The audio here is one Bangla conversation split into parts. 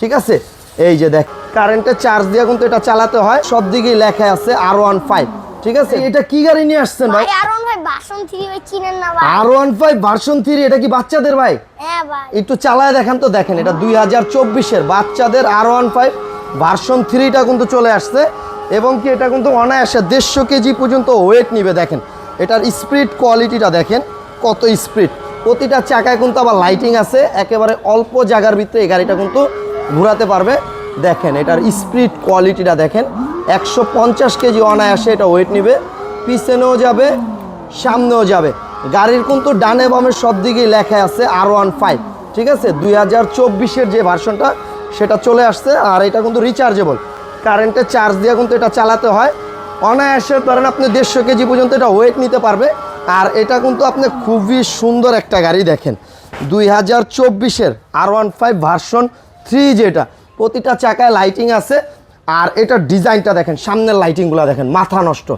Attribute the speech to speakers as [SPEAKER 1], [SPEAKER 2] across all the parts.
[SPEAKER 1] ঠিক আছে? এই যে দেখ কারেন্টের চার্জ দিয়ে কিন্তু এটা চালাতে হয়। সব দিকেই লেখা আছে আর ওয়ান ফাইভ ঠিক আছে? এটা কি গাড়ি নিয়ে আসছেন ভাই?
[SPEAKER 2] ভাই আরন ভাই বাসন থ্রি ভাই চিনেন না ভাই।
[SPEAKER 1] R one five version three এটা কি বাচ্চাদের ভাই?
[SPEAKER 2] হ্যাঁ ভাই।
[SPEAKER 1] একটু চালায় দেখেন তো দেখেন এটা দুই হাজার চব্বিশের বাচ্চাদের আর ওয়ান ফাইভ ভার্সন থ্রিটা কিন্তু চলে আসছে। এবং কি এটা কিন্তু অনায়াসে দেড়শো কেজি পর্যন্ত ওয়েট নিবে দেখেন। এটার স্পিড কোয়ালিটিটা দেখেন কত স্পিড প্রতিটা চাকায় কিন্তু আবার লাইটিং আছে একেবারে অল্প জায়গার ভিতরে এই গাড়িটা কিন্তু ঘোরাতে পারবে। দেখেন, এটার স্পিড কোয়ালিটিটা দেখেন। একশো পঞ্চাশ কেজি অনায়াসে এটা ওয়েট নিবে। পিছনেও যাবে, সামনেও যাবে। গাড়ির কিন্তু ডানে বামের সব দিকেই লেখা আছে আর ওয়ান ফাইভ ঠিক আছে? দুই হাজার চব্বিশের যে ভার্সনটা সেটা চলে আসছে আর এটা কিন্তু রিচার্জেবল কারেন্টে চার্জ দিয়ে কিন্তু এটা চালাতে হয়। অনায়াসে ধরেন আপনি দেড়শো কেজি পর্যন্ত এটা ওয়েট নিতে পারবে। আর এটা কিন্তু আপনি খুবই সুন্দর একটা গাড়ি দেখেন। দুই হাজার চব্বিশের R one five version three যেটা প্রতিটা চাকায় লাইটিং আছে। আর এটার ডিজাইনটা দেখেন, সামনের লাইটিংগুলো দেখেন, মাথা নষ্ট।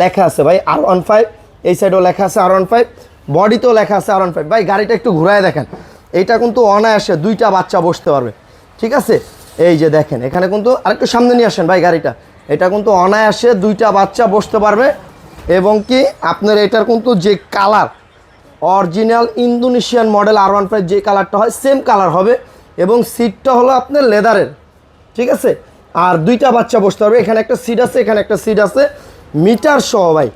[SPEAKER 1] লেখা আছে ভাই আর ওয়ান ফাইভ এই সাইডেও লেখা আছে আর ওয়ান ফাইভ বডিতেও লেখা আছে আর ওয়ান ফাইভ ভাই, গাড়িটা একটু ঘুরায় দেখেন। এটা কিন্তু অনায়াসে দুইটা বাচ্চা বসতে পারবে। ঠিক আছে? এই যে দেখেন, এখানে কিন্তু আরেকটু সামনে নিয়ে আসেন ভাই গাড়িটা। এটা কিন্তু অনায়াসে দুইটা বাচ্চা বসতে পারবে। এবং কি, আপনার এটার কিন্তু যে colour original Indonesian model R one five যে কালারটা হয় সেম কালার হবে। এবং সিটটা হলো আপনার লেদারের ঠিক আছে? আর দুইটা বাচ্চা বসতে পারবে এখানে একটা সিট আছে, এখানে একটা সিট আছে। মিটার সহ ভাই,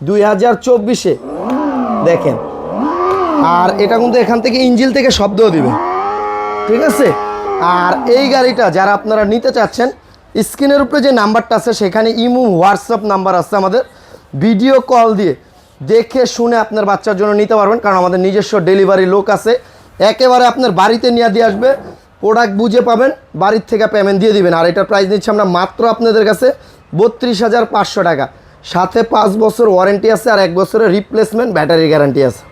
[SPEAKER 1] দুই হাজার চব্বিশে। দেখেন। আর এটা কিন্তু এখান থেকে ইঞ্জিল থেকে শব্দও দিবে। ঠিক আছে? আর এই গাড়িটা যারা আপনারা নিতে চাচ্ছেন, স্ক্রিনের উপরে যে নাম্বারটা আছে, সেখানে ইমু, হোয়াটসঅ্যাপ নাম্বার আছে আমাদের। ভিডিও কল দিয়ে দেখে শুনে আপনার বাচ্চার জন্য নিতে পারবেন, কারণ আমাদের নিজস্ব ডেলিভারি লোক আছে। একেবারে আপনার বাড়িতে নিয়ে দিয়ে আসবে। প্রোডাক্ট বুঝে পাবেন, বাড়ির থেকে পেমেন্ট দিয়ে দিবেন। আর এটার প্রাইস নিচ্ছি আমরা মাত্র আপনাদের কাছে বত্রিশ হাজার পাঁচশো টাকা। সাথে পাঁচ বছর ওয়ারেন্টি আছে আর এক বছরের রিপ্লেসমেন্ট ব্যাটারি গ্যারান্টি আছে।